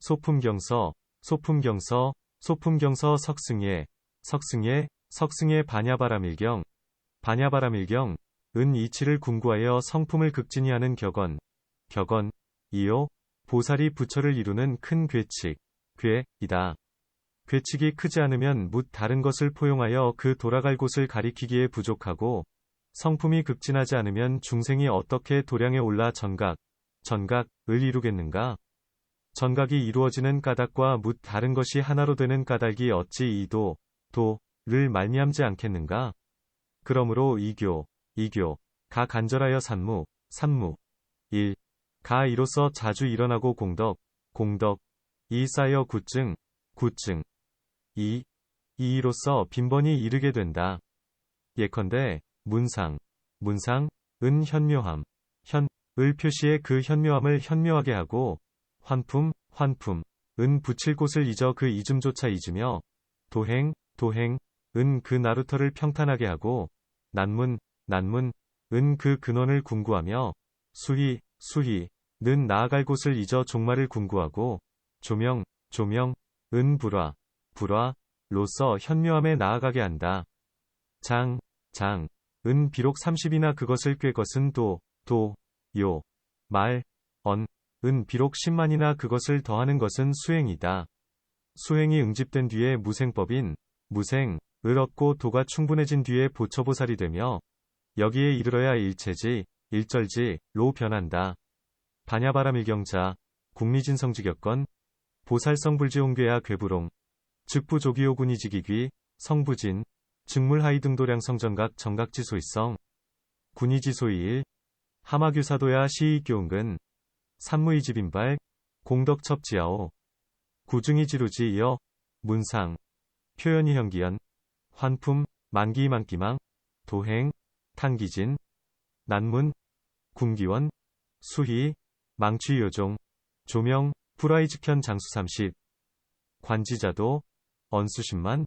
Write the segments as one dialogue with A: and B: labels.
A: 소품경서, 소품경서, 소품경서 석승예, 석승예, 석승예 반야바라밀경, 반야바라밀경, 은 이치를 궁구하여 성품을 극진히 하는 격언, 격언, 이요, 보살이 부처를 이루는 큰 괴칙, 괴, 이다. 괴칙이 크지 않으면 묻 다른 것을 포용하여 그 돌아갈 곳을 가리키기에 부족하고, 성품이 극진하지 않으면 중생이 어떻게 도량에 올라 전각, 전각을 이루겠는가? 전각이 이루어지는 까닭과 묻 다른 것이 하나로 되는 까닭이 어찌 이도, 도를 말미암지 않겠는가? 그러므로 이교, 이교, 가 간절하여 산무, 산무, 1. 가 이로써 자주 일어나고 공덕, 공덕, 이 쌓여 구증, 구증, 2. 이로써 빈번히 이르게 된다. 예컨대, 문상, 문상, 은 현묘함, 현, 을 표시에 그 현묘함을 현묘하게 하고, 환품, 환품, 은 붙일 곳을 잊어 그 잊음조차 잊으며, 도행, 도행, 은 그 나루터를 평탄하게 하고, 난문, 난문, 은 그 근원을 궁구하며, 수희, 수희, 는 나아갈 곳을 잊어 종말을 궁구하고, 조명, 조명, 은 불화, 불화, 로서 현묘함에 나아가게 한다. 장, 장, 은 비록 30이나 그것을 꿰 것은 도, 도, 요, 말, 언, 은 비록 10만이나 그것을 더하는 것은 수행이다. 수행이 응집된 뒤에 무생법인, 무생, 을 얻고 도가 충분해진 뒤에 보처보살이 되며, 여기에 이르러야 일체지, 일절지, 로 변한다. 반야바라밀경자, 국리진성지격건, 보살성불지홍괴야 괴부롱, 즉부조기오군이지기귀, 성부진, 즉물하이 등도량 성정각 정각지소이성, 군이지소이일, 하마규사도야 시이교은근, 산무이지빈발, 공덕첩지야오, 구중이지루지 이어, 문상, 표현이형기연, 환품, 만기만기망, 도행, 탕기진, 난문, 군기원, 수희, 망취요종, 조명, 프라이즈현 장수 30, 관지자도, 언수신만,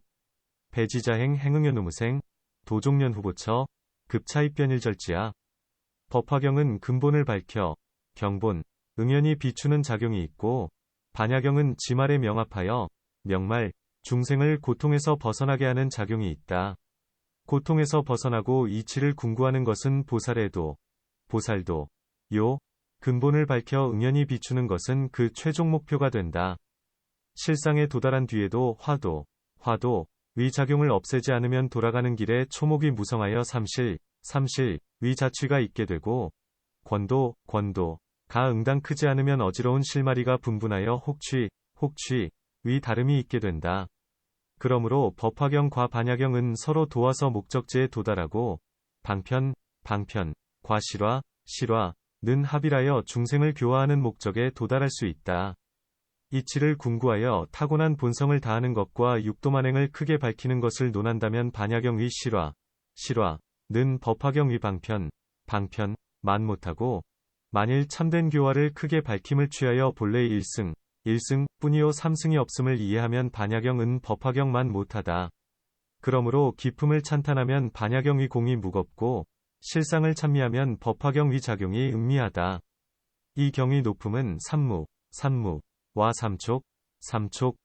A: 배지자행 행응연우무생, 도종년 후보처, 급차입변일절지야. 법화경은 근본을 밝혀, 경본, 응연히 비추는 작용이 있고, 반야경은 지말에 명합하여, 명말, 중생을 고통에서 벗어나게 하는 작용이 있다. 고통에서 벗어나고 이치를 궁구하는 것은 보살에도, 보살도, 요, 근본을 밝혀 응연히 비추는 것은 그 최종 목표가 된다. 실상에 도달한 뒤에도 화도, 화도, 위 작용을 없애지 않으면 돌아가는 길에 초목이 무성하여 삼실, 삼실, 위 자취가 있게 되고, 권도, 권도, 가 응당 크지 않으면 어지러운 실마리가 분분하여 혹취, 혹취, 위 다름이 있게 된다. 그러므로 법화경과 반야경은 서로 도와서 목적지에 도달하고, 방편, 방편, 과실화, 실화, 는 합일하여 중생을 교화하는 목적에 도달할 수 있다. 이치를 궁구하여 타고난 본성을 다하는 것과 육도만행을 크게 밝히는 것을 논한다면 반야경 위 실화, 실화, 는 법화경 위 방편, 방편, 만 못하고, 만일 참된 교화를 크게 밝힘을 취하여 본래 1승, 1승, 뿐이요 3승이 없음을 이해하면 반야경은 법화경만 못하다. 그러므로 기품을 찬탄하면 반야경 위 공이 무겁고, 실상을 찬미하면 법화경 위 작용이 음미하다. 이 경의 높음은 삼무, 삼무, 와 삼촉, 삼촉,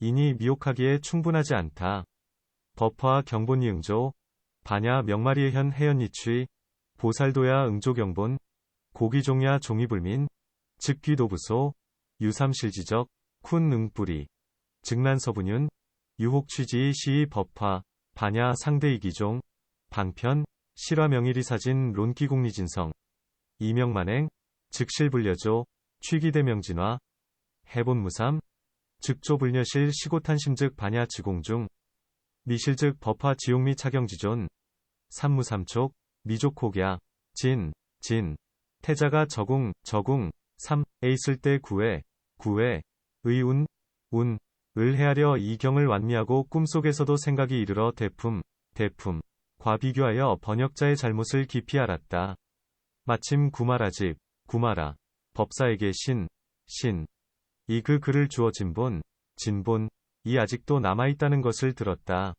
A: 이니 미혹하기에 충분하지 않다. 법화 경본이 응조, 반야 명마리의 현 해연이취, 보살도야 응조경본, 고기종야 종이불민, 즉 귀도부소, 유삼실지적, 쿤 응뿌리, 증난서분윤, 유혹취지 시의 법화, 반야 상대이기종, 방편, 실화명일이 사진 론기공리진성, 이명만행, 즉실불려조, 취기대명진화, 해본무삼, 즉조불녀실 시고탄심즉 반야 지공중, 미실즉 법화 지용미 차경지존, 삼무삼촉, 미족혹야, 진, 진, 태자가 적ung, 적ung, 3, 에 있을 때 구회, 구회, 의운, 운, 을 헤아려 이 경을 완미하고 꿈속에서도 생각이 이르러 대품, 대품, 과 비교하여 번역자의 잘못을 깊이 알았다. 마침 구마라집, 구마라, 법사에게 신, 신, 이 그 글을 주어 진본, 진본, 이 아직도 남아있다는 것을 들었다.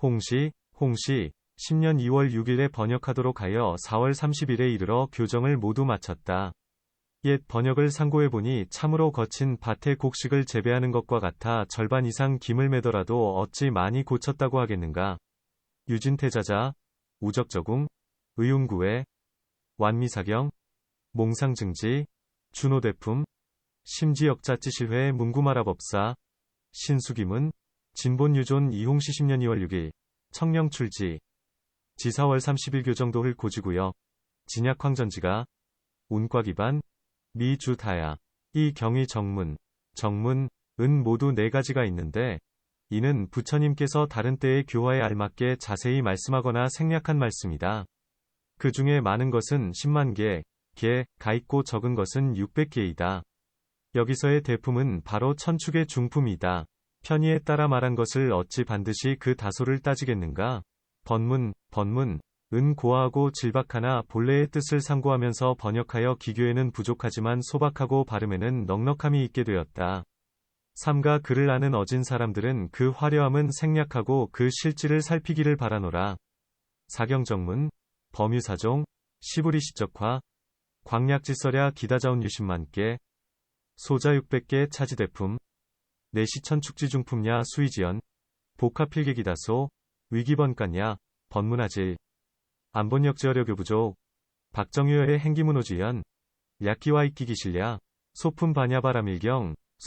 A: 홍시, 홍시, 10년 2월 6일에 번역하도록 하여 4월 30일에 이르러 교정을 모두 마쳤다. 옛 번역을 상고해보니 참으로 거친 밭의 곡식을 재배하는 것과 같아 절반 이상 김을 매더라도 어찌 많이 고쳤다고 하겠는가. 유진태 자자, 우적저궁, 의웅구회, 완미사경, 몽상증지, 준호대품, 심지역자치실회 문구마라법사, 신수기문, 진본유존 이홍시 10년 2월 6일, 청령출지, 지사월 30일 교정도를 고지구역, 진약 황전지가, 운과 기반, 미주다야, 이 경위 정문, 정문, 은 모두 네 가지가 있는데, 이는 부처님께서 다른 때의 교화에 알맞게 자세히 말씀하거나 생략한 말씀이다. 그 중에 많은 것은 10만 개, 개, 가 있고 적은 것은 600개이다. 여기서의 대품은 바로 천축의 중품이다. 편의에 따라 말한 것을 어찌 반드시 그 다소를 따지겠는가? 번문, 번문, 은 고하고 질박하나 본래의 뜻을 상고하면서 번역하여 기교에는 부족하지만 소박하고 발음에는 넉넉함이 있게 되었다. 삼가 글을 아는 어진 사람들은 그 화려함은 생략하고 그 실질을 살피기를 바라노라. 사경정문, 범유사종, 시부리 시적화, 광약지설야 기다자운 유십만개, 소자 600개 차지대품, 내시 천축지중품야 수의지연, 복합필계기다소, 위기번간야, 번문화질, 안본역 지어려교 부족, 박정유의 행기문호지연, 약기와 익기기실야, 소품 반야바라밀경,